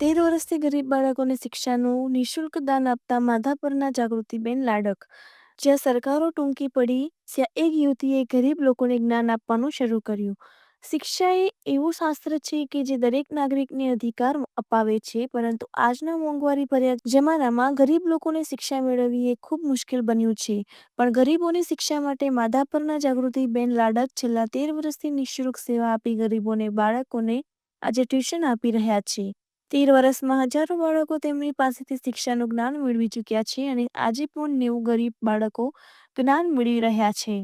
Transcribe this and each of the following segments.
તેર વર્ષથી ગરીબ બાળકોને શિક્ષાનું નિઃશુલ્ક દાન આપતા માધાપરના જાગૃતિબેન લાડક. જ્યાં સરકારો ટૂંકી પડી, ત્યાં એક યુવતીએ ગરીબ લોકોને જ્ઞાન આપવાનું શરૂ કર્યું. શિક્ષા એ એવું શાસ્ત્ર છે કે જે દરેક નાગરિકને અધિકાર અપાવે છે, પરંતુ આજના મોંઘવારી ભર્યા જમાનામાં ગરીબ લોકોને શિક્ષા મેળવવી એ ખૂબ મુશ્કેલ બન્યું છે. પણ ગરીબોની શિક્ષા માટે માધાપરના જાગૃતિબેન લાડક છેલ્લા તેર વર્ષથી નિઃશુલ્ક સેવા આપી ગરીબોને બાળકોને આજે ટ્યુશન આપી રહ્યા છે. તેર વર્ષમાં હજારો બાળકો તેમની પાસેથી શિક્ષાનું જ્ઞાન મેળવી ચૂક્યા છે અને આજે પણ નેવું ગરીબ બાળકો જ્ઞાન મેળવી રહ્યા છે.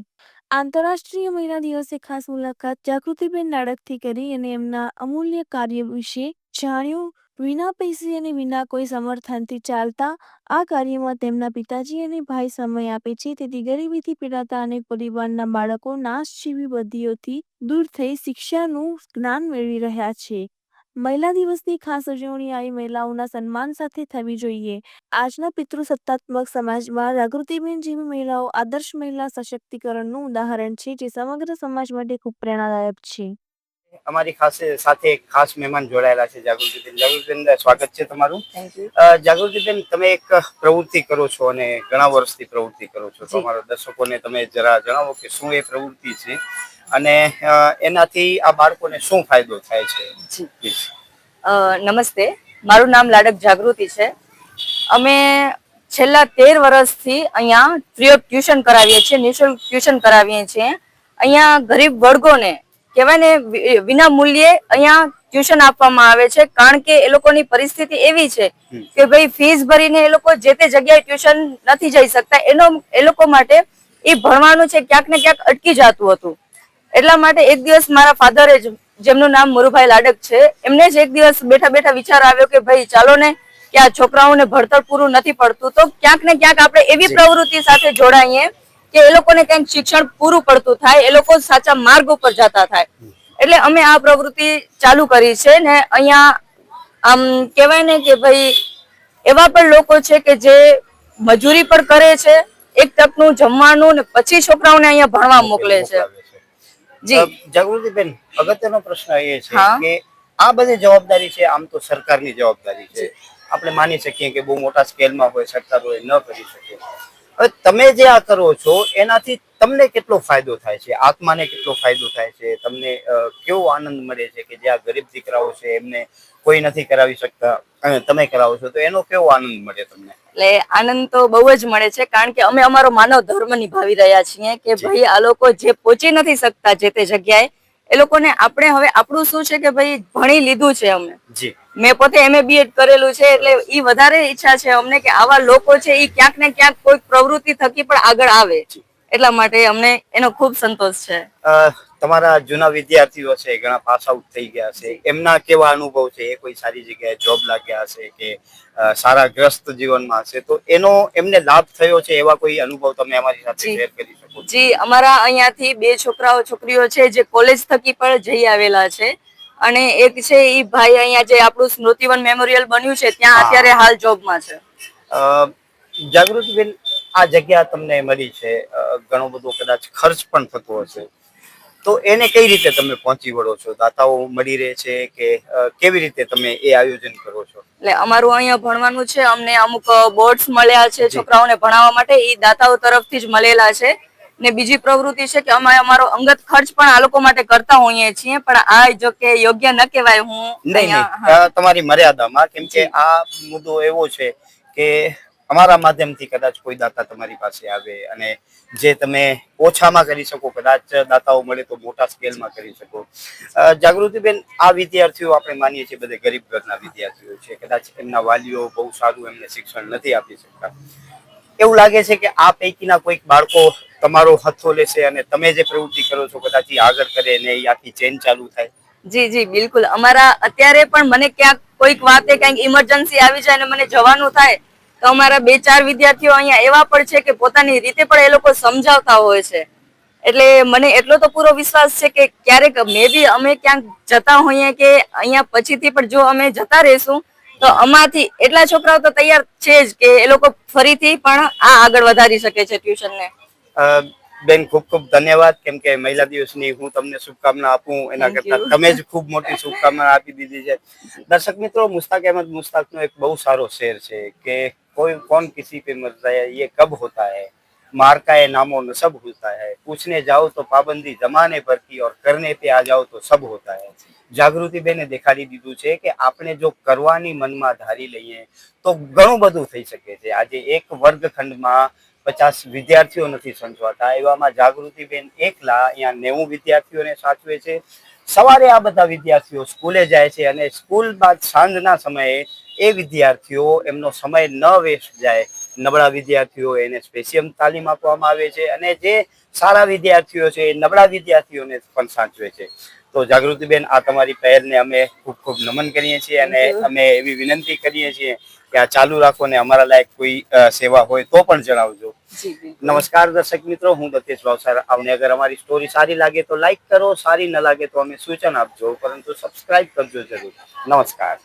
આંતરરાષ્ટ્રીય મહિલા દિવસે ખાસ મુલાકાત જાગૃતિબેન નાડકથી કરી અને એમના અમૂલ્ય કાર્ય વિશે જાણ્યું. વિના પૈસે અને વિના કોઈ સમર્થનથી ચાલતા આ કાર્યમાં તેમના પિતાજી અને ભાઈ સમય આપે છે. તેથી ગરીબીથી પીડાતા અનેક પરિવારના બાળકો નાશ જેવી બદીઓથી દૂર થઈ શિક્ષાનું જ્ઞાન મેળવી રહ્યા છે. મહિલા દિવસની ખાસ ઉજવણી આવી મહિલાઓના સન્માન સાથે થવી જોઈએ. આજના પિતૃ સત્તાત્મક સમાજમાં જાગૃતિબેન જેવી મહિલાઓ આદર્શ મહિલા સશક્તિકરણનું ઉદાહરણ છે જે સમગ્ર સમાજ માટે ખૂબ પ્રેરણાદાયક છે. અમારી ખાસ સાથે એક ખાસ મહેમાન જોડાયેલા છે જાગૃતિબેન. જાગૃતિબેન સ્વાગત છે તમારું. જાગૃતિબેન તમે એક પ્રવૃત્તિ કરો છો અને ઘણા વર્ષથી પ્રવૃત્તિ કરો છો. તમારા દર્શકોને તમે જરા જણાવો કે શું એ પ્રવૃત્તિ છે? અને એનાથી આ બાળકોને શું ફાયદો થાય છે? નમસ્તે. મારું નામ લાડક જાગૃતિ છે. અમે છેલ્લા તેર વર્ષથી અહીંયા ફ્રી ઓફ ટ્યુશન કરાવીએ છીએ નિઃશુલ્ક ટ્યુશન કરાવીએ છીએ. અહીંયા ગરીબ વર્ગોને કહેવાય ને વિના મૂલ્યે અહીંયા ટ્યુશન આપવામાં આવે છે. કારણ કે એ લોકોની પરિસ્થિતિ એવી છે કે ભાઈ ફીસ ભરીને એ લોકો જે તે જગ્યાએ ટ્યુશન નથી જઈ શકતા. એનો એ લોકો માટે એ ભણવાનું છે ક્યાંક ને ક્યાંક અટકી જતું હતું. એટલા માટે એક દિવસ મારા ફાધરે જ જેમનું નામ મુરુભાઈ લાડક છે એમને જ એક દિવસ બેઠા બેઠા વિચાર આવ્યો કે ભાઈ ચાલો ને કે આ છોકરાઓને ભણતર પૂરું નથી પડતું તો ક્યાંક ને ક્યાંક આપણે એવી પ્રવૃત્તિ સાથે જોડાઈએ કે એ લોકોને ક્યાંક શિક્ષણ પૂરું પડતું થાય એ લોકો સાચા માર્ગ ઉપર જતા થાય. એટલે અમે આ પ્રવૃત્તિ ચાલુ કરી છે ને અહીંયા આમ કહેવાય ને કે ભાઈ એવા પણ લોકો છે કે જે મજૂરી પણ કરે છે એક તકનું જમવાનું ને પછી છોકરાઓને અહીંયા ભણવા મોકલે છે. જાગૃતિબેન અગત્યનો પ્રશ્ન એ છે કે આ બધી જવાબદારી છે આમ તો સરકારની જવાબદારી છે. આપણે માની શકીએ કે બહુ મોટા સ્કેલમાં હોય સરકાર હોય ન કરી શકે. તમે જે આ કરો છો એનાથી તમને કેટલો ફાયદો થાય છે? આત્માને કેટલો ફાયદો થાય છે? તમને કેવો આનંદ મળે છે કે જે આ ગરીબ દીકરાઓ છે એમને કોઈ નથી કરાવી શકતા અને તમે કરાવો છો તો એનો કેવો આનંદ મળે તમને? એટલે આનંદ તો બહુ જ મળે છે કારણ કે અમે અમારો માનવ ધર્મ નિભાવી રહ્યા છીએ કે ભાઈ આ લોકો જે પહોંચી નથી શકતા જે તે જગ્યાએ એ લોકોને આપણે હવે આપણું શું છે કે ભાઈ ભણી લીધું છે અમે. જી. મેં પોતે એમએ બીએડ કરેલું છે એટલે એ વધારે ઈચ્છા છે અમને કે આવા લોકો છે એ ક્યાંક ને ક્યાંક કોઈ પ્રવૃત્તિ થકી પણ આગળ આવે. એટલા માટે અમને એનો ખૂબ સંતોષ છે. તમારા જૂના વિદ્યાર્થીઓ છે ઘણા પાસ આઉટ થઈ ગયા છે. એમના કેવા અનુભવ છે? એ કોઈ સારી જગ્યાએ જોબ લાગ્યા હશે કે સારા ગ્રસ્ત જીવનમાં હશે? તો એનો એમને લાભ થયો છે એવા કોઈ અનુભવ તમે અમારી સાથે શેર કરી શકો છો? જી અમારા અહીંયાથી બે છોકરાઓ છોકરીઓ છે જે કોલેજ થકી પણ જઈ આવેલા છે. અને એક છે એ ભાઈ અહીંયા જે આપણું સ્મૃતિવન મેમોરિયલ બન્યું છે ત્યાં અત્યારે હાલ જોબમાં છે. અ, જાગૃતિબેન આ જગ્યા તમને મળી છે. ઘણો બધો કદાચ ખર્ચ પણ થતો હશે. તો એને કઈ રીતે તમે પહોંચી વળો છો? દાતાઓ મળી રહે છે કે કેવી રીતે તમે એ આયોજન કરો છો? એટલે અમારું અહીંયા ભણવાનું છે. અમને અમુક બોર્ડ્સ મળ્યા છે છોકરાઓને ભણાવવા માટે. એ દાતાઓ તરફથી જ મળેલા છે. ને બીજી પ્રવૃત્તિ છે કે અમે અમારો અંગત ખર્ચ પણ આ લોકો માટે કરતા હોઈએ છીએ પણ આ જો કે યોગ્ય ન કહેવાય હું નહીં તમારી મર્યાદામાં કેમ કે આ મુદ્દો એવો છે કે અમારા માધ્યમથી કદાચ કોઈ દાતા તમારી પાસે આવે અને જે તમે ઓછામાં કરી શકો કદાચ દાતાઓ મળે તો મોટા સ્કેલમાં કરી શકો. જાગૃતિબેન આ વિદ્યાર્થીઓ આપણે માનીએ છીએ બધે ગરીબ ઘરના વિદ્યાર્થીઓ છે. કદાચ એમના વાલીઓ બહુ સારું એમને શિક્ષણ નથી આપી શકતા. એવું લાગે છે કે આ પૈકીના કોઈક બાળકો તમારો હથો લેશે અને તમે જે પ્રવૃત્તિ કરો છો કદાચ આગળ કરે ને એ આખી ચેન ચાલુ થાય. જી જી, બિલકુલ. અમારા અત્યારે પણ મને ક્યાંક કોઈક વાતે ક્યાંક ઇમરજન્સી આવી જાય અને મને જવાનું થાય, તો અમારા બે ચાર વિદ્યાર્થીઓ અહીંયા એવા પણ છે કે પોતાની રીતે પણ એ લોકો સમજાવતા હોય છે. એટલે મને એટલો તો પૂરો વિશ્વાસ છે કે ક્યારેક મે બી અમે ક્યાંક જતા હોઈએ કે અહીંયા પછીથી પણ જો અમે જતા રહીશું, તો અમાથી એટલા છોકરાઓ તો તૈયાર છે જ કે એ લોકો ફરીથી પણ આ આગળ વધારી શકે છે ટ્યુશનને બેન ખૂબ ખૂબ ધન્યવાદ કેમ કે મહિલા દિવસની હું તમને શુભકામના આપું એના Thank કરતા you. તમે જ ખૂબ મોટી શુભકામના આપી દીધી છે દર્શક મિત્રો મુસ્તાક અહેમદ મુસ્તાકનો એક બહુ સારો શેર છે કે કોઈ કોણ કિસી पे मरता है ये कब होता है मार का ये नामो नसब होता है पूछने जाओ तो पाबंदी जमाने पर की और करने पे आ जाओ તો સબ હોતા है જાગૃતિ બેને દેખાડી દીધું છે કે આપણે જો કરવાની મનમાં ધારી લઈએ તો ઘણું બધું થઈ શકે છે આજે એક વર્ગખંડમાં પચાસ વિદ્યાર્થીઓ નથી સંચવાતા એવામાં જાગૃતિબેન એકલા અહીંયા નેવું વિદ્યાર્થીઓને સાચવે છે. સવારે આ બધા વિદ્યાર્થીઓ સ્કૂલે જાય છે અને સ્કૂલ બાદ સાંજના સમયે એ વિદ્યાર્થીઓ એમનો સમય ન વેસ્ટ જાય. નબળા વિદ્યાર્થીઓ એને સ્પેશિયમ તાલીમ આપવામાં આવે છે અને જે સારા વિદ્યાર્થીઓ છે એ નબળા વિદ્યાર્થીઓને પણ સાચવે છે. તો જાગૃતિબેન આ તમારી પહેલને અમે ખૂબ ખૂબ નમન કરીએ છીએ અને અમે એવી વિનંતી કરીએ છીએ કે આ ચાલુ રાખો ને અમારા લાયક કોઈ સેવા હોય તો પણ જણાવજો. નમસ્કાર દર્શક મિત્રો હું દત્તેશ ભાવસાર અમને અગર અમારી સ્ટોરી સારી લાગે તો લાઈક કરો સારી ન લાગે તો અમે સૂચન આપજો પરંતુ સબસ્ક્રાઇબ કરજો જરૂર. નમસ્કાર.